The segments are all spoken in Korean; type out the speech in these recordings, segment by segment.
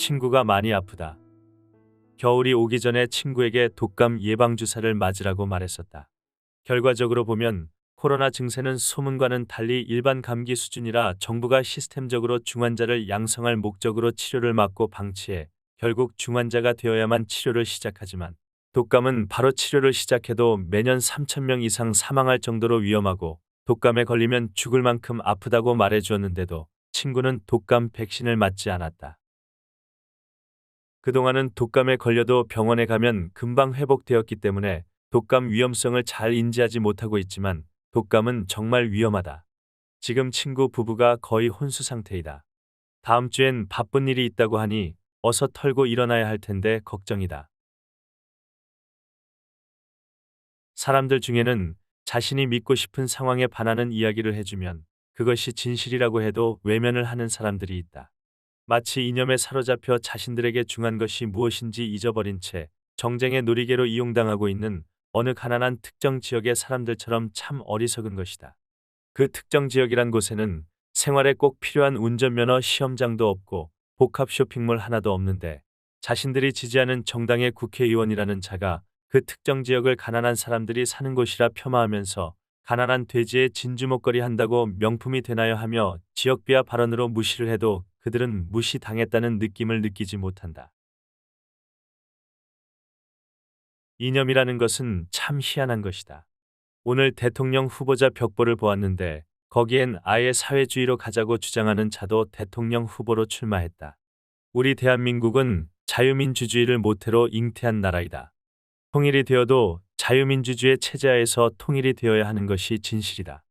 친구가 많이 아프다. 겨울이 오기 전에 친구에게 독감 예방주사를 맞으라고 말했었다. 결과적으로 보면 코로나 증세는 소문과는 달리 일반 감기 수준이라 정부가 시스템적으로 중환자를 양성할 목적으로 치료를 막고 방치해 결국 중환자가 되어야만 치료를 시작하지만 독감은 바로 치료를 시작해도 매년 3천명 이상 사망할 정도로 위험하고 독감에 걸리면 죽을 만큼 아프다고 말해 주었는데도 친구는 독감 백신을 맞지 않았다. 그동안은 독감에 걸려도 병원에 가면 금방 회복되었기 때문에 독감 위험성을 잘 인지하지 못하고 있지만 독감은 정말 위험하다. 지금 친구 부부가 거의 혼수 상태이다. 다음 주엔 바쁜 일이 있다고 하니 어서 털고 일어나야 할 텐데 걱정이다. 사람들 중에는 자신이 믿고 싶은 상황에 반하는 이야기를 해주면 그것이 진실이라고 해도 외면을 하는 사람들이 있다. 마치 이념에 사로잡혀 자신들에게 중한 것이 무엇인지 잊어버린 채 정쟁의 놀이개로 이용당하고 있는 어느 가난한 특정 지역의 사람들처럼 참 어리석은 것이다. 그 특정 지역이란 곳에는 생활에 꼭 필요한 운전면허 시험장도 없고 복합 쇼핑몰 하나도 없는데 자신들이 지지하는 정당의 국회의원이라는 자가 그 특정 지역을 가난한 사람들이 사는 곳이라 폄하하면서 가난한 돼지의 진주 목걸이 한다고 명품이 되나요 하며 지역 비하 발언으로 무시를 해도 그들은 무시당했다는 느낌을 느끼지 못한다. 이념이라는 것은 참 희한한 것이다. 오늘 대통령 후보자 벽보를 보았는데 거기엔 아예 사회주의로 가자고 주장하는 자도 대통령 후보로 출마했다. 우리 대한민국은 자유민주주의를 모태로 잉태한 나라이다. 통일이 되어도 자유민주주의 체제하에서 통일이 되어야 하는 것이 진실이다.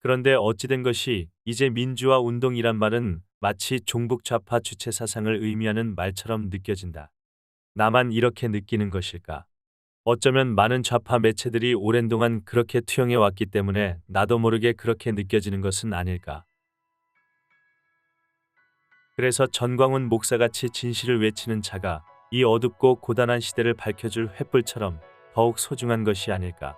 그런데 어찌된 것이 이제 민주화 운동이란 말은 마치 종북 좌파 주체 사상을 의미하는 말처럼 느껴진다. 나만 이렇게 느끼는 것일까? 어쩌면 많은 좌파 매체들이 오랜 동안 그렇게 투영해 왔기 때문에 나도 모르게 그렇게 느껴지는 것은 아닐까. 그래서 전광훈 목사같이 진실을 외치는 자가 이 어둡고 고단한 시대를 밝혀줄 횃불처럼 더욱 소중한 것이 아닐까.